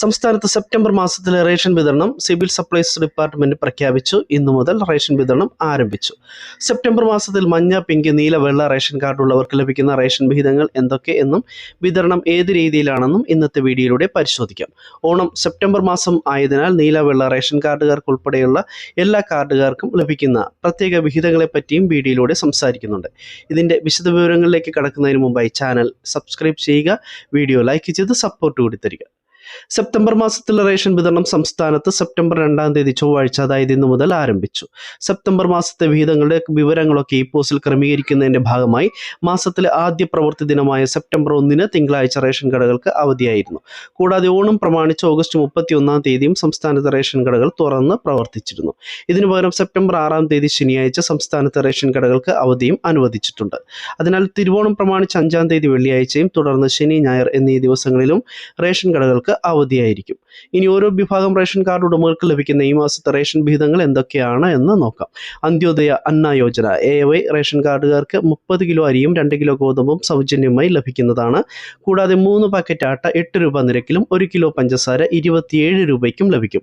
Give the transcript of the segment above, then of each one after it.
സംസ്ഥാനത്ത് സെപ്റ്റംബർ മാസത്തിലെ റേഷൻ വിതരണം സിവിൽ സപ്ലൈസ് ഡിപ്പാർട്ട്മെന്റ് പ്രഖ്യാപിച്ചു. ഇന്നു മുതൽ റേഷൻ വിതരണം ആരംഭിച്ചു. സെപ്റ്റംബർ മാസത്തിൽ മഞ്ഞ പിങ്ക് നീല വെള്ള റേഷൻ കാർഡ് ഉള്ളവർക്ക് ലഭിക്കുന്ന റേഷൻ വിഹിതങ്ങൾ എന്തൊക്കെ എന്നും വിതരണം ഏത് രീതിയിലാണെന്നും ഇന്നത്തെ വീഡിയോയിലൂടെ പരിശോധിക്കാം. ഓണം സെപ്റ്റംബർ മാസം ആയതിനാൽ നീല വെള്ള റേഷൻ കാർഡുകാർക്ക് ഉൾപ്പെടെയുള്ള എല്ലാ കാർഡുകാർക്കും ലഭിക്കുന്ന പ്രത്യേക വിഹിതങ്ങളെ പറ്റിയും വീഡിയോയിലൂടെ സംസാരിക്കുന്നുണ്ട്. ഇതിന്റെ വിശദ വിശദവിവരങ്ങളിലേക്ക് കടക്കുന്നതിന് മുമ്പായി ചാനൽ സബ്സ്ക്രൈബ് ചെയ്യുക വീഡിയോ ലൈക്ക് ചെയ്ത് സപ്പോർട്ട് കൂടി തരിക. സെപ്റ്റംബർ മാസത്തിലെ റേഷൻ വിതരണം സംസ്ഥാനത്ത് സെപ്റ്റംബർ രണ്ടാം തീയതി ചൊവ്വാഴ്ച അതായത് ഇന്നു മുതൽ ആരംഭിച്ചു. സെപ്റ്റംബർ മാസത്തെ വിഹിതങ്ങളുടെ വിവരങ്ങളൊക്കെ ഈ പോസ്റ്റിൽ ക്രമീകരിക്കുന്നതിന്റെ ഭാഗമായി മാസത്തിലെ ആദ്യ പ്രവൃത്തി ദിനമായ സെപ്റ്റംബർ ഒന്നിന് തിങ്കളാഴ്ച റേഷൻ കടകൾക്ക് അവധിയായിരുന്നു. കൂടാതെ ഓണം പ്രമാണിച്ച് ഓഗസ്റ്റ് മുപ്പത്തി ഒന്നാം തീയതിയും സംസ്ഥാനത്തെ റേഷൻ കടകൾ തുറന്ന് പ്രവർത്തിച്ചിരുന്നു. ഇതിനു പകരം സെപ്റ്റംബർ ആറാം തീയതി ശനിയാഴ്ച സംസ്ഥാനത്തെ റേഷൻ കടകൾക്ക് അവധിയും അനുവദിച്ചിട്ടുണ്ട്. അതിനാൽ തിരുവോണം പ്രമാണിച്ച് അഞ്ചാം തീയതി വെള്ളിയാഴ്ചയും തുടർന്ന് ശനി ഞായർ എന്നീ ദിവസങ്ങളിലും റേഷൻ കടകൾക്ക് അവധിയായിരിക്കും. ഇനി ഓരോ വിഭാഗം റേഷൻ കാർഡ് ഉടമകൾക്ക് ലഭിക്കുന്ന ഈ മാസത്തെ റേഷൻ വിഹിതങ്ങൾ എന്തൊക്കെയാണ് എന്ന് നോക്കാം. Antyodaya Anna Yojana. A Y ration കാർഡുകാർക്ക് മുപ്പത് കിലോ അരിയും രണ്ട് കിലോ ഗോതമ്പും സൗജന്യമായി ലഭിക്കുന്നതാണ്. കൂടാതെ മൂന്ന് പാക്കറ്റ് ആട്ട എട്ട് രൂപ നിരക്കിലും ഒരു കിലോ പഞ്ചസാര ഇരുപത്തിയേഴ് രൂപയ്ക്കും ലഭിക്കും.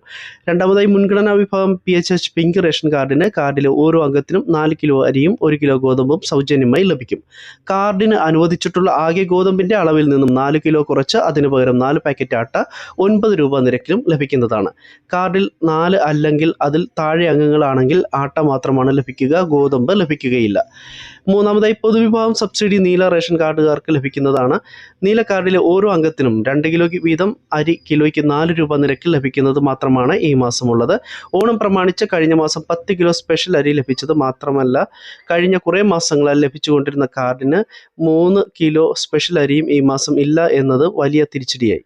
രണ്ടാമതായി മുൻഗണനാ വിഭാഗം P H H pink ration കാർഡിന് കാർഡിലെ ഓരോ അംഗത്തിനും നാല് കിലോ അരിയും ഒരു കിലോ ഗോതമ്പും സൗജന്യമായി ലഭിക്കും. കാർഡിന് അനുവദിച്ചിട്ടുള്ള ആകെ ഗോതമ്പിന്റെ അളവിൽ നിന്നും നാല് കിലോ കുറച്ച് അതിനു പകരം നാല് പാക്കറ്റ് ആട്ട ഒൻപത് രൂപ നിരക്കിലും ലഭിക്കുന്നതാണ്. കാർഡിൽ നാല് അല്ലെങ്കിൽ അതിൽ താഴെ അംഗങ്ങളാണെങ്കിൽ ആട്ട മാത്രമാണ് ലഭിക്കുക ഗോതമ്പ് ലഭിക്കുകയില്ല. മൂന്നാമതായി പൊതുവിഭാഗം സബ്സിഡി നീല റേഷൻ കാർഡുകാർക്ക് ലഭിക്കുന്നതാണ്. നീല കാർഡിലെ ഓരോ അംഗത്തിനും രണ്ട് കിലോ വീതം അരി കിലോയ്ക്ക് നാല് രൂപ നിരക്കിൽ ലഭിക്കുന്നത് മാത്രമാണ് ഈ മാസമുള്ളത്. ഓണം പ്രമാണിച്ച് കഴിഞ്ഞ മാസം പത്ത് കിലോ സ്പെഷ്യൽ അരി ലഭിച്ചത് മാത്രമല്ല കഴിഞ്ഞ കുറേ മാസങ്ങളായി ലഭിച്ചുകൊണ്ടിരുന്ന കാർഡിന് മൂന്ന് കിലോ സ്പെഷ്യൽ അരിയും ഈ മാസം ഇല്ല എന്നത് വലിയ തിരിച്ചടിയായി.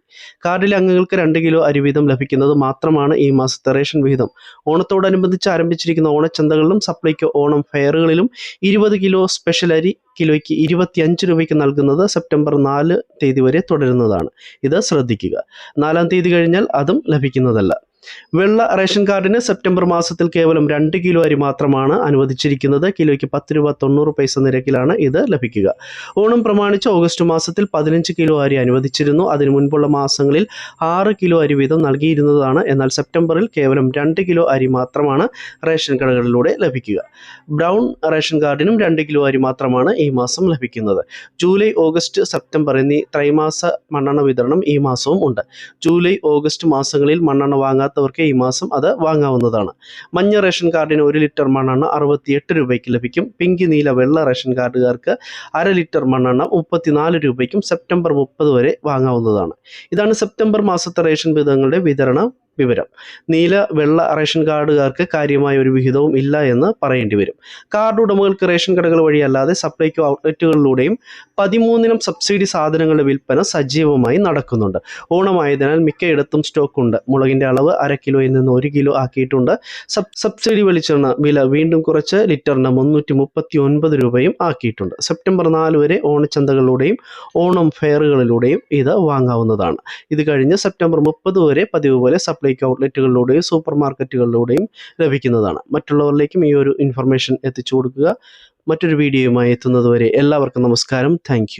കാർഡിലെ അംഗങ്ങൾക്ക് രണ്ട് കിലോ അരി വീതം ലഭിക്കുന്നത് മാത്രമാണ് ഈ മാസത്തെ റേഷൻ വിഹിതം. ഓണത്തോടനുബന്ധിച്ച് ആരംഭിച്ചിരിക്കുന്ന ഓണച്ചന്തകളിലും സപ്ലൈകോ ഓണം ഫെയറുകളിലും ഇരുപത് കിലോ സ്പെഷ്യൽ അരി കിലോയ്ക്ക് ഇരുപത്തിയഞ്ച് രൂപയ്ക്ക് നൽകുന്നത് സെപ്റ്റംബർ നാല് തീയതി വരെ തുടരുന്നതാണ്. ഇത് ശ്രദ്ധിക്കുക. നാലാം തീയതി കഴിഞ്ഞാൽ അതും ലഭിക്കുന്നതല്ല. വെള്ള റേഷൻ കാർഡിന് സെപ്റ്റംബർ മാസത്തിൽ കേവലം രണ്ട് കിലോ അരി മാത്രമാണ് അനുവദിച്ചിരിക്കുന്നത്. കിലോയ്ക്ക് പത്ത് രൂപ തൊണ്ണൂറ് പൈസ നിരക്കിലാണ് ഇത് ലഭിക്കുക. ഓണം പ്രമാണിച്ച് ഓഗസ്റ്റ് മാസത്തിൽ പതിനഞ്ച് കിലോ അരി അനുവദിച്ചിരുന്നു. അതിനു മുൻപുള്ള മാസങ്ങളിൽ ആറ് കിലോ അരി വീതം നൽകിയിരുന്നതാണ്. എന്നാൽ സെപ്റ്റംബറിൽ കേവലം രണ്ട് കിലോ അരി മാത്രമാണ് റേഷൻ കടകളിലൂടെ ലഭിക്കുക. ബ്രൗൺ റേഷൻ കാർഡിനും രണ്ട് കിലോ അരി മാത്രമാണ് ഈ മാസം ലഭിക്കുന്നത്. ജൂലൈ ഓഗസ്റ്റ് സെപ്റ്റംബർ എന്നീ ത്രൈമാസ മണ്ണെണ്ണ വിതരണം ഈ മാസവും ഉണ്ട്. ജൂലൈ ഓഗസ്റ്റ് മാസങ്ങളിൽ മണ്ണെണ്ണ വാങ്ങാത്തവർക്ക് ഈ മാസം അത് വാങ്ങാവുന്നതാണ്. മഞ്ഞ റേഷൻ കാർഡിന് ഒരു ലിറ്റർ മണ്ണെണ്ണ അറുപത്തിയെട്ട് രൂപയ്ക്ക് ലഭിക്കും. പിങ്ക് നീല വെള്ള റേഷൻ കാർഡുകാർക്ക് അര ലിറ്റർ മണ്ണെണ്ണ മുപ്പത്തിനാല് രൂപയ്ക്കും സെപ്റ്റംബർ മുപ്പത് വരെ വാങ്ങാവുന്നതാണ്. ഇതാണ് സെപ്റ്റംബർ മാസത്തെ റേഷൻ വിധങ്ങളുടെ വിതരണ വിവരം. നീല വെള്ള റേഷൻ കാർഡുകാർക്ക് കാര്യമായ ഒരു വിഹിതവും ഇല്ല എന്ന് പറയേണ്ടി വരും. കാർഡ് ഉടമകൾക്ക് റേഷൻ കടകൾ വഴിയല്ലാതെ സപ്ലൈകോ ഔട്ട്ലെറ്റുകളിലൂടെയും പതിമൂന്നിനം സബ്സിഡി സാധനങ്ങളുടെ വിൽപ്പന സജീവമായി നടക്കുന്നുണ്ട്. ഓണമായതിനാൽ മിക്കയിടത്തും സ്റ്റോക്ക് ഉണ്ട് മുളകിന്റെ അളവ് അര കിലോയിൽ നിന്ന് ഒരു കിലോ ആക്കിയിട്ടുണ്ട്. സബ് സബ്സിഡി വെളിച്ചെണ്ണ വില വീണ്ടും കുറച്ച്. ലിറ്ററിന് മുന്നൂറ്റി മുപ്പത്തി ഒൻപത് രൂപയും ആക്കിയിട്ടുണ്ട്. സെപ്റ്റംബർ നാല് വരെ ഓണച്ചന്തകളിലൂടെയും ഓണം ഫെയറുകളിലൂടെയും ഇത് വാങ്ങാവുന്നതാണ്. ഇത് കഴിഞ്ഞ് സെപ്റ്റംബർ മുപ്പത് വരെ പതിവ് പോലെ സപ്ലൈകോ ഔട്ട്ലെറ്റുകളിലൂടെയും സൂപ്പർ മാർക്കറ്റുകളിലൂടെയും ലഭിക്കുന്നതാണ്. മറ്റുള്ളവരിലേക്കും ഈ ഒരു ഇൻഫർമേഷൻ എത്തിച്ചു കൊടുക്കുക. മറ്റൊരു വീഡിയോയുമായി എത്തുന്നതുവരെ എല്ലാവർക്കും നമസ്കാരം. താങ്ക്